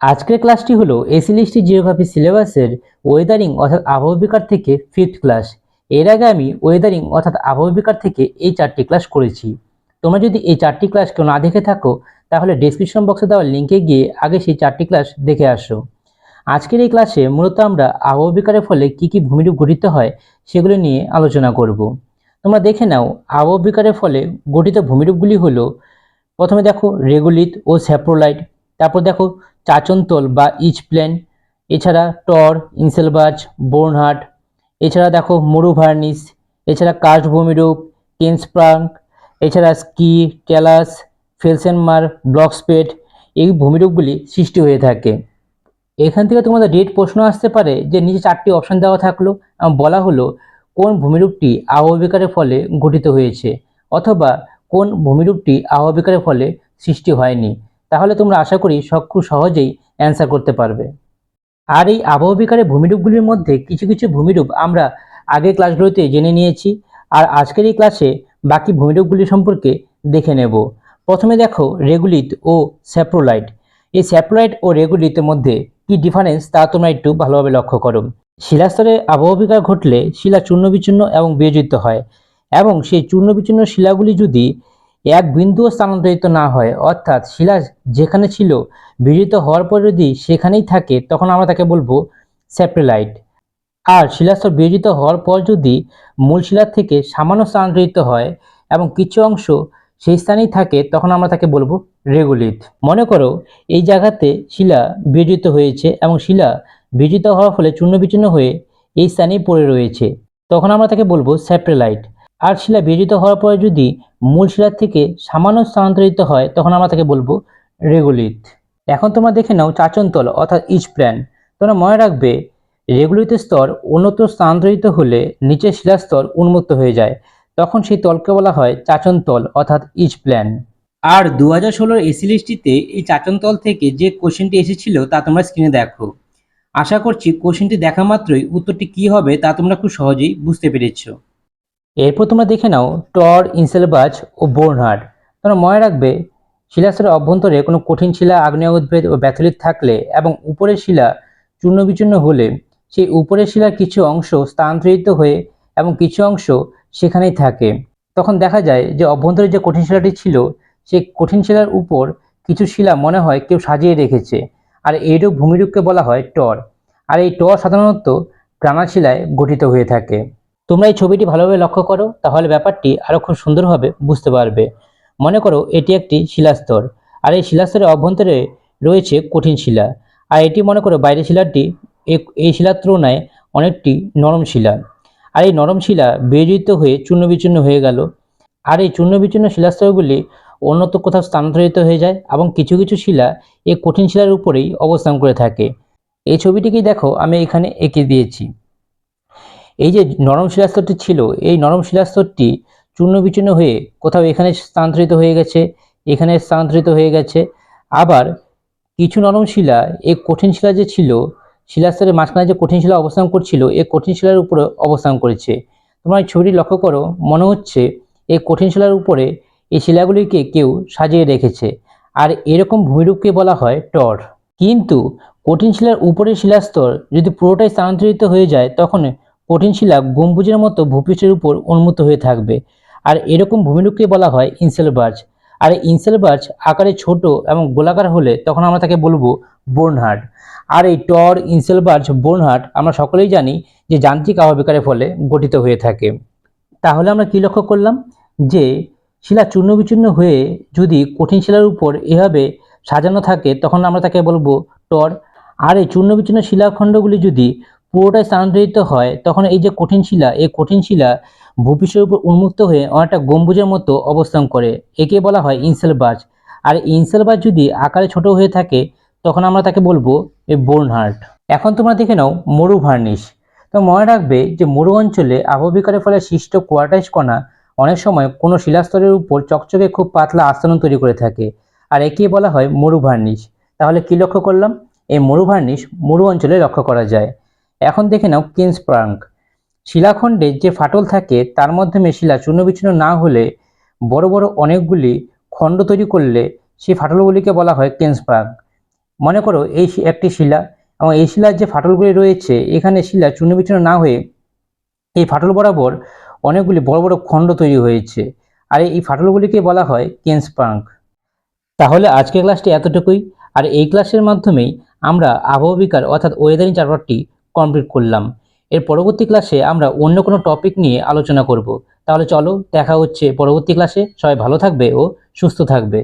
আজকের ক্লাসটি হলো এসি লিস্টি জিওগ্রাফি সিলেবাসের ওয়েদারিং অর্থাৎ আবহবিকার থেকে ফিফথ ক্লাস এর আগে আমি ওয়েদারিং অর্থাৎ আবহবিকার থেকে এই চারটি ক্লাস করেছি। তোমরা যদি এই চারটি ক্লাস কেউ না দেখে থাকো, তাহলে ডেসক্রিপশন বক্সে দেওয়া লিঙ্কে গিয়ে আগে সেই চারটি ক্লাস দেখে আসো। আজকের এই ক্লাসে মূলত আমরা আবহবিকারের ফলে কি কি ভূমিরূপ গঠিত হয় সেগুলো নিয়ে আলোচনা করব। তোমরা দেখে নাও আবহবিকারের ফলে গঠিত ভূমিরূপগুলি হলো, প্রথমে দেখো রেগুলিত ও স্যাপ্রোলাইট তারপর দেখো চাচনতল বা ইচ প্লেন এছাড়া টর ইনসেলবার্জ বোর্নহাট এছাড়া দেখো মরু ভার্নিস এছাড়া কাস্ট ভূমিরূপ কেনস্প্রাঙ্ক, এছাড়া স্কি টেলাস ফেলসেনমার ব্লকস্পেট এই ভূমিরূপগুলি সৃষ্টি হয়ে থাকে। এখান থেকে তোমাদের ডেট প্রশ্ন আসতে পারে যে নিচে চারটি অপশন দেওয়া থাকল। বলা হলো কোন ভূমিরূপটি আবহবিকারের ফলে গঠিত হয়েছে, অথবা কোন ভূমিরূপটি আহবিকারের ফলে সৃষ্টি হয়নি। তাহলে তোমরা আশা করি খুব সহজেই অ্যান্সার করতে পারবে। আর এই আবহবিকারের ভূমিরূপগুলির মধ্যে কিছু কিছু ভূমিরূপ আমরা আগের ক্লাসগুলোতে জেনে নিয়েছি। আর আজকের এই ক্লাসে বাকি ভূমিরূপগুলি সম্পর্কে দেখে নেব। প্রথমে দেখো রেগুলিত ও স্যাপ্রোলাইট এই স্যাপ্রোলাইট ও রেগুলিতের মধ্যে কি ডিফারেন্স তা তোমরা একটু ভালোভাবে লক্ষ্য করো। শিলাস্তরে আবহবিকার ঘটলে শিলা চূর্ণ এবং বিয়োজিত হয়। এবং সেই চূর্ণ শিলাগুলি যদি এক বিন্দুও স্থানান্তরিত না হয়। অর্থাৎ শিলা যেখানে ছিল বিজিত হওয়ার পর যদি সেখানেই থাকে, তখন আমরা তাকে বলব স্যাপ্রেলাইট। আর শিলাস্তর বিয়োজিত হওয়ার পর যদি মূল শিলার থেকে সামান্য স্থানান্তরিত হয় এবং কিছু অংশ সেই স্থানেই থাকে, তখন আমরা তাকে বলব রেগুলিত। মনে করো এই জায়গাতে শিলা বিয়োজিত হয়েছে এবং শিলা বিয়োজিত হওয়ার ফলে চূর্ণ বিচূর্ণ হয়ে এই স্থানেই পড়ে রয়েছে। তখন আমরা তাকে বলব স্যাপ্রেলাইট। আর শিলা বিয়োজিত হওয়ার পরে যদি মূল শিলার থেকে সামান্য স্থানান্তরিত হয়, তখন আমরা তাকে বলব রেগুলিত এখন তোমরা দেখে নাও চাচনতল অর্থাৎ ইচ প্ল্যান। তোমরা মনে রাখবে রেগুলিত স্তর উন্নত স্থানান্তরিত হলে নিচের শিলাস্তর উন্মুক্ত হয়ে যায়। তখন সেই তলকে বলা হয় চাচনতল অর্থাৎ ইচ প্ল্যান। আর দু হাজার ষোলোর এসি লিস্টিতে এই চাচনতল থেকে যে কোশ্চেনটি এসেছিল, তা তোমরা স্ক্রিনে দেখো। আশা করছি কোশ্চেনটি দেখা মাত্রই উত্তরটি কী হবে, তা তোমরা খুব সহজেই বুঝতে পেরেছ। এরপর তোমরা দেখে নাও, টর ইনসেলবাজ ও বোর্নহার্ড। তোমরা মনে রাখবে, শিলাস্তরের অভ্যন্তরে কোনো কঠিন শিলা, আগ্নেয় উদ্ভিদ ও ব্যাথলিট থাকলে এবং উপরের শিলা চূর্ণ বিচূর্ণ হলে সেই উপরের শিলার কিছু অংশ স্থানান্তরিত হয়ে এবং কিছু অংশ সেখানেই থাকে। তখন দেখা যায় যে অভ্যন্তরে যে কঠিন শিলাটি ছিল, সেই কঠিন শিলার উপর কিছু শিলা মনে হয় কেউ সাজিয়ে রেখেছে। আর এইরূপ ভূমিরূপকে বলা হয় টর। আর এই টর সাধারণত গ্রানার শিলায় গঠিত হয়ে থাকে। তোমরা এই ছবিটি ভালোভাবে লক্ষ্য করো, তাহলে ব্যাপারটি আরও খুব সুন্দরভাবে বুঝতে পারবে। মনে করো এটি একটি শিলাস্তর, আর এই শিলাস্তরের অভ্যন্তরে রয়েছে কঠিন শিলা, আর এটি মনে করো বাইরের শিলাটি এই শিলার তুলনায় অনেকটি নরম শিলা। আর এই নরম শিলা বিয়োজিত হয়ে চূর্ণ বিচূর্ণ হয়ে গেল, আর এই চূর্ণ বিচূর্ণ শিলাস্তরগুলি অন্যত্র কোথাও স্থানান্তরিত হয়ে যায় এবং কিছু কিছু শিলা এই কঠিন শিলার উপরেই অবস্থান করে থাকে। এই ছবিটিকেই দেখো, আমি এখানে এঁকে দিয়েছি। এই যে নরম শিলাস্তরটি ছিল, এই নরম শিলাস্তরটি চূর্ণ বিচূর্ণ হয়ে কোথাও এখানে স্থানান্তরিত হয়ে গেছে, এখানে স্থানান্তরিত হয়ে গেছে। আবার কিছু নরম শিলা, এই কঠিন শিলা যে ছিল, শিলাস্তরের মাঝখানে যে কঠিন শিলা অবস্থান করছিল, এই কঠিন শিলার উপরে অবস্থান করেছে। তোমরা ছবিটি লক্ষ্য করো, মনে হচ্ছে এই কঠিন শিলার উপরে এই শিলাগুলিকে কেউ সাজিয়ে রেখেছে। আর এরকম ভূমিরূপকে বলা হয় টর। কিন্তু কঠিন শিলার উপরের শিলাস্তর যদি পুরোটাই স্থানান্তরিত হয়ে যায়, তখন কঠিন শিলা গম্বুজের মতো ভূপৃষ্ঠের উপর উন্মুক্ত হয়ে থাকবে। আর এরকম ভূমিরূপকে বলা হয় ইনসেলবার্জ আর এই ইনসেলবার্জ আকারে ছোট এবং গোলাকার হলে তখন আমরা তাকে বলব বোর্নহার্ড আর এই টর ইনসেলবার্জ বোর্নহার্ড আমরা সকলেই জানি যে যান্ত্রিক আবহবিকারের ফলে গঠিত হয়ে থাকে। তাহলে আমরা কি লক্ষ্য করলাম? যে শিলা চূর্ণ বিচূর্ণ হয়ে যদি কঠিন শিলার উপর এভাবে সাজানো থাকে তখন আমরা তাকে বলব টর। আর এই চূর্ণ বিচূর্ণ শিলাখণ্ডগুলি যদি পুরোটাই স্থানান্তরিত হয়, তখন এই যে কঠিন শিলা, এই কঠিন শিলা ভূপৃষ্ঠের উপর উন্মুক্ত হয়ে অনেকটা গম্বুজের মতো অবস্থান করে, একে বলা হয় ইনসেলবাজ আর ইনসেলবাজ যদি আকারে ছোট হয়ে থাকে, তখন আমরা তাকে বলব এই বোর্নহার্ট। এখন তোমরা দেখে নাও মরু ভার্নিশ তো মনে রাখবে যে মরু অঞ্চলে আবহবিকারের ফলে সৃষ্ট কোয়ার্টাইস কণা অনেক সময় কোনো শিলাস্তরের উপর চকচকে খুব পাতলা আস্তরণ তৈরি করে থাকে, আর একে বলা হয় মরু ভার্নিশ তাহলে কি লক্ষ্য করলাম? এই মরু ভার্নিশ মরু অঞ্চলে লক্ষ্য করা যায়। এখন দেখে নাও কিন্সপ্রাঙ্ক শিলাখণ্ডে যে ফাটল থাকে, তার মাধ্যমে শিলা চূর্ণবিচ্ছিন্ন না হলে বড় বড় অনেকগুলি খণ্ড তৈরি করলে সেই ফাটলগুলিকে বলা হয় কেন্সপ্রাঙ্ক মনে করো এই একটি শিলা এবং এই শিলার যে ফাটলগুলি রয়েছে, এখানে শিলা চূর্ণ বিচূর্ণ না হয়ে এই ফাটল বরাবর অনেকগুলি বড় বড় খণ্ড তৈরি হয়েছে আর এই ফাটলগুলিকে বলা হয় কেন্সপ্রাঙ্ক তাহলে আজকের ক্লাসটি এতটুকুই। আর এই ক্লাসের মাধ্যমেই আমরা আবহবিকার অর্থাৎ ওয়েদারিং চ্যাপ্টারটি কমপ্লিট করলাম। এর পরবর্তী ক্লাসে আমরা অন্য কোনো টপিক নিয়ে আলোচনা করব। তাহলে চলো দেখা হচ্ছে পরবর্তী ক্লাসে সবাই ভালো থাকবে ও সুস্থ থাকবে।